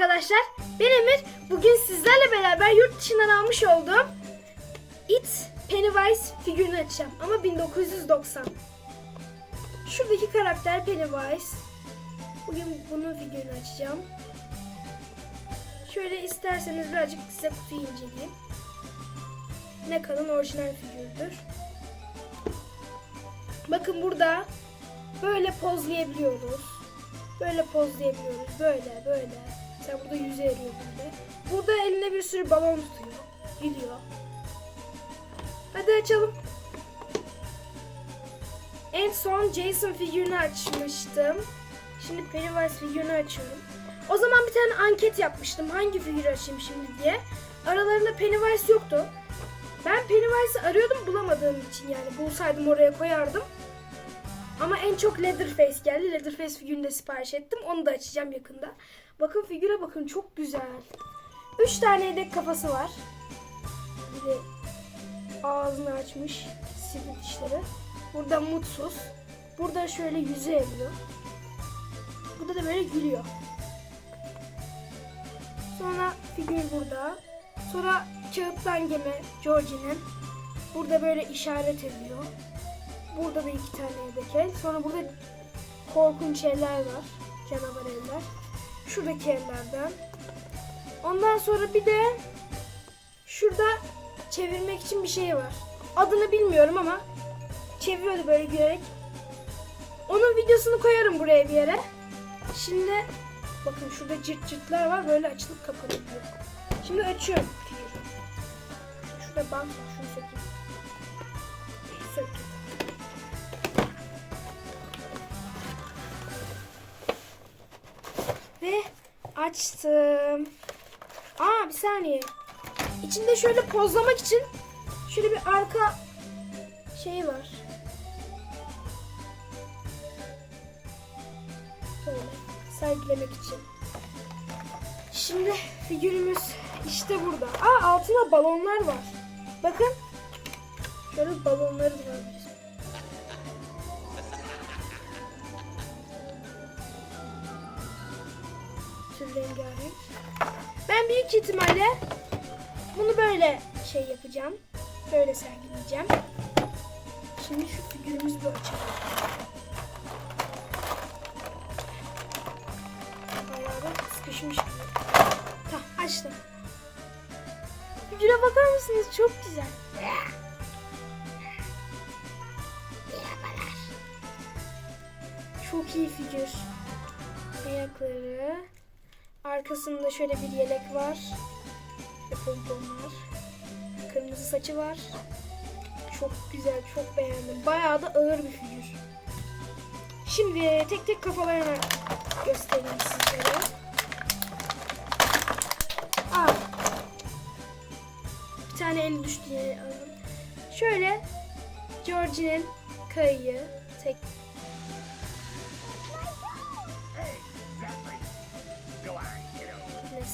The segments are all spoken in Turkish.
arkadaşlar. Ben Emir. Bugün sizlerle beraber yurt dışından almış olduğum It Pennywise figürünü açacağım. Ama 1990. Şuradaki karakter Pennywise. Bugün bunun figürünü açacağım. Şöyle isterseniz birazcık size kutuyu inceleyeyim. Ne kalın orijinal figürdür. Bakın burada böyle pozlayabiliyoruz. Böyle pozlayabiliyoruz. Böyle böyle. Mesela burada yüzü eriyor böyle. Burada eline bir sürü balon tutuyor. Gülüyor. Hadi açalım. En son Jason figürünü açmıştım. Şimdi Pennywise figürünü açıyorum. O zaman bir tane anket yapmıştım. Hangi figürü açayım şimdi diye. Aralarında Pennywise yoktu. Ben Pennywise'ı arıyordum bulamadığım için yani. Bulsaydım oraya koyardım. Ama en çok Leatherface geldi. Leatherface figürünü de sipariş ettim. Onu da açacağım yakında. Bakın figüre bakın çok güzel. Üç tane yedek kafası var. Bir de ağzını açmış. Sivri dişleri. Burada mutsuz. Burada şöyle yüzü eriyor. Burada da böyle gülüyor. Sonra figür burada. Sonra kağıttan gemi Georgie'nin. Burada böyle işaret ediyor. Burada da iki tane yedek el. Sonra burada korkunç eller var. Canavar eller. Şuradaki ellerden. Ondan sonra bir de şurada çevirmek için bir şey var. Adını bilmiyorum ama çeviriyordu böyle gülerek. Onun videosunu koyarım buraya bir yere. Şimdi bakın şurada cırt cırtlar var böyle açılıp kapanabiliyor. Şimdi açıyorum. Şurada bant şunu sökeyim. Söktüm. Ve açtım. Aa bir saniye. İçinde şöyle pozlamak için şöyle bir arka şey var. Böyle sergilemek için. Şimdi figürümüz işte burada. Aa altında balonlar var. Bakın. Şöyle balonları var. Tüm rengarenk. Ben büyük ihtimalle bunu böyle şey yapacağım. Böyle sergileyeceğim. Şimdi şu figürümüzü bir açalım. Bayağı da sıkışmış. Tamam açtım. Figüre bakar mısınız? Çok güzel. Çok iyi figür. Ayakları. Arkasında şöyle bir yelek var. Ve pomponlar. Kırmızı saçı var. Çok güzel, çok beğendim. Bayağı da ağır bir figür. Şimdi tek tek kafalarını göstereyim sizlere. Aa. Bir tane eli düştü aldım. Şöyle Georgie'nin kayığı tek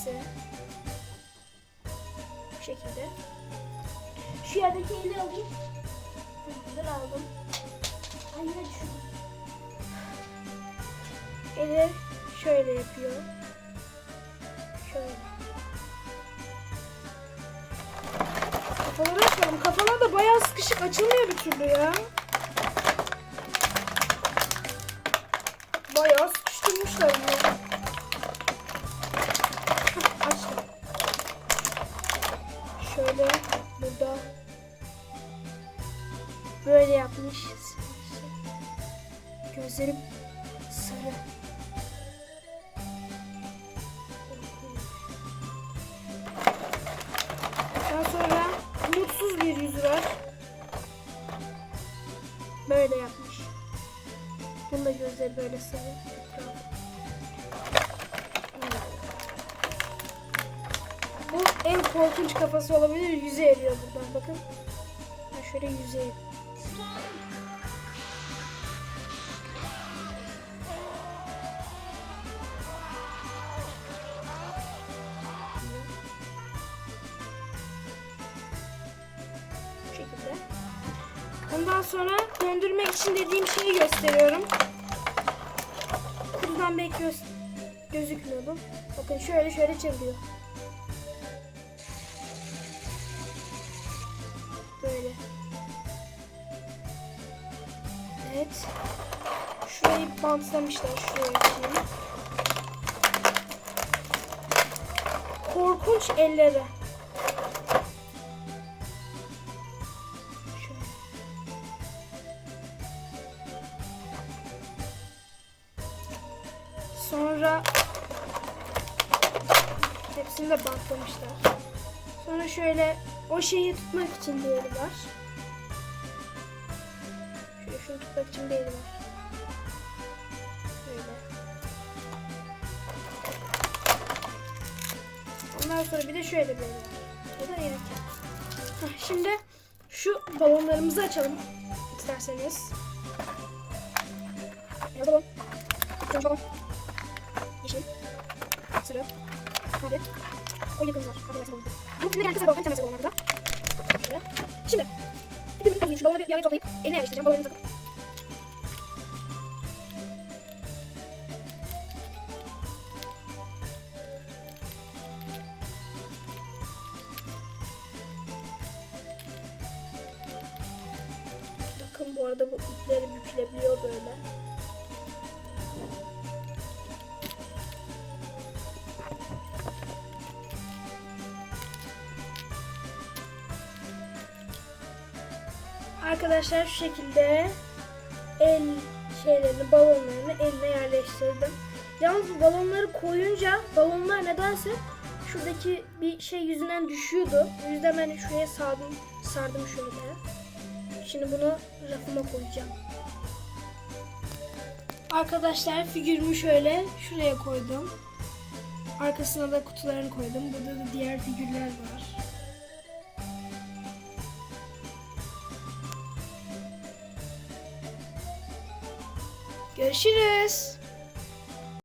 Nesi? Bu şekilde. Şu yerdeki eli alayım. Bunları aldım. Ay yine düşürdüm. Eli şöyle yapıyor. Şöyle. Kafaları açalım. Kafalar da bayağı sıkışık açılmıyor bir türlü ya. Bayağı sıkıştırmışlar bunu. Şöyle burada böyle yapmış. Gözleri sarı. Daha sonra mutsuz bir yüzü var. Böyle yapmış. Bunun da gözleri böyle sarı. Etrafı. Bu en korkunç kafası olabilir. Yüzü eriyor buradan bakın. Ha şöyle yüzü eriyor. Şekilde. Ondan sonra döndürmek için dediğim şeyi gösteriyorum. Kutudan belki göster gözükmüyordu. Bakın şöyle şöyle çeviriyor. Böyle. Evet. Şurayı bantlamışlar. Şuraya açayım. Korkunç elleri. Sonra hepsini de bantlamışlar. Sonra şöyle o şeyi tutmak için bir yeri var. Şöyle şunu tutmak için bir yeri var. Böyle. Ondan sonra bir de şöyle bir yeri var. Bu da. Heh, Şimdi şu balonlarımızı açalım isterseniz. Ya balon. Turuncu balon. Yeşil. Sarı. Mavi. O yakın var. Arkadaşlar balon. Bu herkese balon. Temel balonlar burada. Şöyle. Şimdi. Bir toplayayım. Şu balonları bir araya toplayıp eline yerleştireceğim. Balonları takıp. Bakın bu arada bu ipleri bükülebiliyor böyle. Arkadaşlar şu şekilde el şeylerini, balonlarını eline yerleştirdim. Yalnız balonları koyunca balonlar nedense şuradaki bir şey yüzünden düşüyordu. O yüzden ben şuraya sardım, sardım şöyle. Şimdi bunu rafıma koyacağım. Arkadaşlar figürümü şöyle şuraya koydum. Arkasına da kutularını koydum. Burada da diğer figürler var. Görüşürüz.